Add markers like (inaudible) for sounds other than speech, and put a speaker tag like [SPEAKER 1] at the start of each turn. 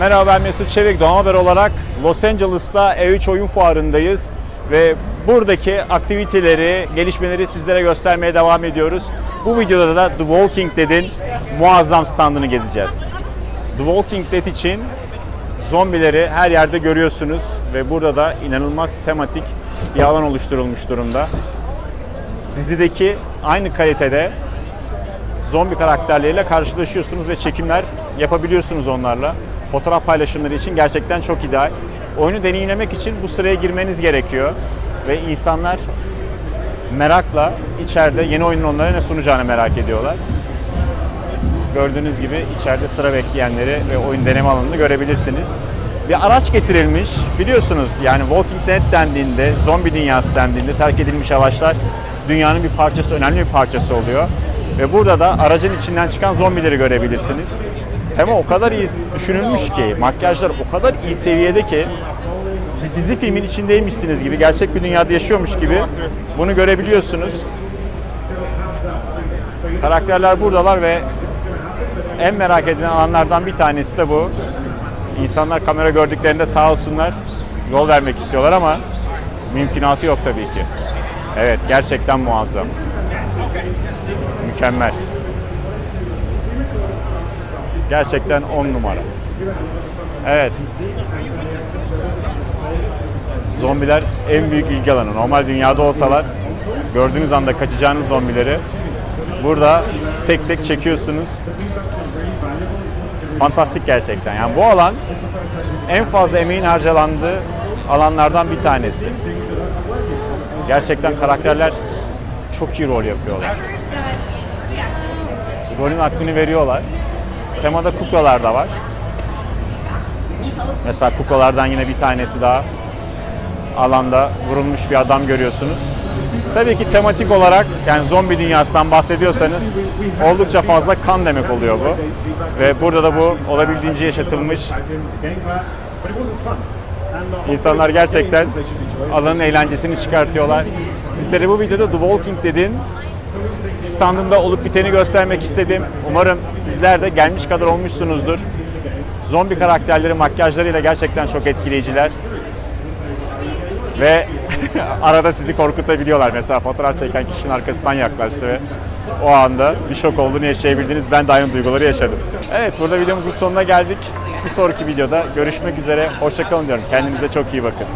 [SPEAKER 1] Merhaba ben Mesut Çevik, Doğan Haber olarak Los Angeles'ta E3 oyun fuarındayız ve buradaki aktiviteleri, gelişmeleri sizlere göstermeye devam ediyoruz. Bu videoda da The Walking Dead'in muazzam standını gezeceğiz. The Walking Dead için zombileri her yerde görüyorsunuz ve burada da inanılmaz tematik bir alan oluşturulmuş durumda. Dizideki aynı kalitede zombi karakterleriyle karşılaşıyorsunuz ve çekimler yapabiliyorsunuz onlarla. Fotoğraf paylaşımları için gerçekten çok ideal. Oyunu deneyimlemek için bu sıraya girmeniz gerekiyor ve insanlar merakla içeride yeni oyunun onlara ne sunacağını merak ediyorlar. Gördüğünüz gibi içeride sıra bekleyenleri ve oyun deneme alanını görebilirsiniz. Bir araç getirilmiş. Biliyorsunuz yani Walking Dead dendiğinde, zombi dünyası dendiğinde terk edilmiş araçlar dünyanın bir parçası, önemli bir parçası oluyor. Ve burada da aracın içinden çıkan zombileri görebilirsiniz. Tema o kadar iyi düşünülmüş ki, makyajlar o kadar iyi seviyede ki bir dizi filmin içindeymişsiniz gibi, gerçek bir dünyada yaşıyormuş gibi bunu görebiliyorsunuz. Karakterler buradalar ve en merak edilen alanlardan bir tanesi de bu. İnsanlar kamera gördüklerinde sağ olsunlar yol vermek istiyorlar ama mümkünatı yok tabii ki. Evet gerçekten muazzam. Mükemmel. Gerçekten 10 numara. Evet. Zombiler en büyük ilgi alanı. Normal dünyada olsalar gördüğünüz anda kaçacağınız zombileri burada tek tek çekiyorsunuz. Fantastik gerçekten. Yani bu alan en fazla emeğin harcalandığı alanlardan bir tanesi. Gerçekten karakterler çok iyi rol yapıyorlar. Rolün hakkını veriyorlar. Temada kuklalar da var. Mesela kuklalardan yine bir tanesi daha alanda vurulmuş bir adam görüyorsunuz. Tabii ki tematik olarak yani zombi dünyasından bahsediyorsanız oldukça fazla kan demek oluyor bu. Ve burada da bu olabildiğince yaşatılmış. İnsanlar gerçekten alanın eğlencesini çıkartıyorlar. Sizlere bu videoda The Walking Dead'in standında olup biteni göstermek istedim. Umarım sizler de gelmiş kadar olmuşsunuzdur. Zombi karakterleri makyajlarıyla gerçekten çok etkileyiciler. Ve (laughs) arada sizi korkutabiliyorlar. Mesela fotoğraf çeken kişinin arkasından yaklaştı ve o anda bir şok olduğunu yaşayabildiniz. Ben de aynı duyguları yaşadım. Evet burada videomuzun sonuna geldik. Bir sonraki videoda görüşmek üzere. Hoşçakalın diyorum. Kendinize çok iyi bakın.